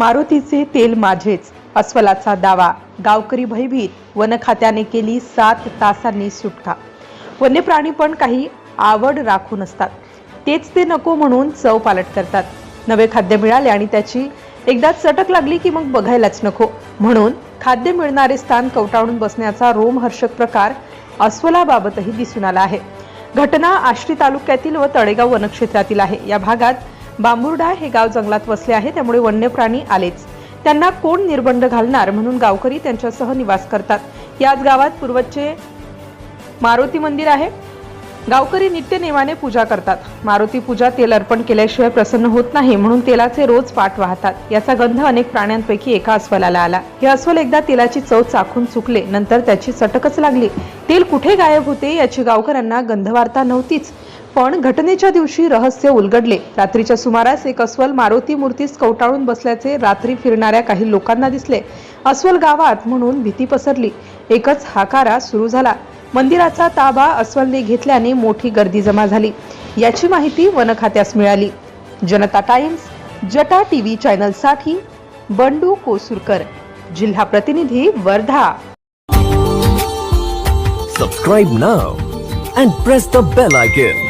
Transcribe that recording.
मारुतीचे तेल माझेच अस्वलाचा दावा. गावकरी भयभीत वन खात्याने केली सात तासांनी सुटका. वन्य प्राणी पण काही आवड राखून असतात तेच ते नको म्हणून चव पालट करतात. नवे खाद्य मिळाले आणि त्याची एकदा चटक लागली की मग बघायलाच नको. म्हणून खाद्य मिळणारे स्थान कवटाळून बसण्याचा रोमहर्षक प्रकार अस्वलाबाबतही दिसून आला आहे. घटना आष्टी तालुक्यातील व तळेगाव वनक्षेत्रातील आहे. या भागात बांबुर्डा हे गाव जंगलात वसले आहे त्यामुळे वन्य प्राणी आलेच. त्यांना कोण निर्बंध घालणार म्हणून गावकरी त्यांच्यासह निवास करतात. याच गावात पूर्वचे मारुती मंदिर आहे. गावकरी नित्यनेमाने पूजा करतात. मारुती पूजा तेल अर्पण केल्याशिवाय प्रसन्न होत नाही म्हणून तेलाचे रोज पाठ वाहतात. याचा गंध अनेक प्राण्यांपैकी एका अस्वलाला आला. हे अस्वल एकदा तेलाची चव चाखून चुकले नंतर त्याची चटकच लागली. तेल कुठे गायब होते याची गावकऱ्यांना गंधवार्ता नव्हतीच. पण घटनेच्या दिवशी रहस्य उलगडले. रात्रीच्या सुमारास एक अस्वल मारुती मूर्तीस कवटाळून बसल्याचे रात्री फिरणाऱ्या काही लोकांना दिसले. अस्वल गावात म्हणून भीती पसरली. एकच हाकारा सुरू झाला. मंदिराचा ताबा अस्वलने घेतल्याने मोठी गर्दी जमा झाली. याची माहिती वन खात्यास मिळाली. जनता टाइम्स जटा टी व्ही चॅनलसाठी बंडू कोसुरकर. जिल्हा प्रतिनिधी Wardha. Subscribe now and press the bell icon.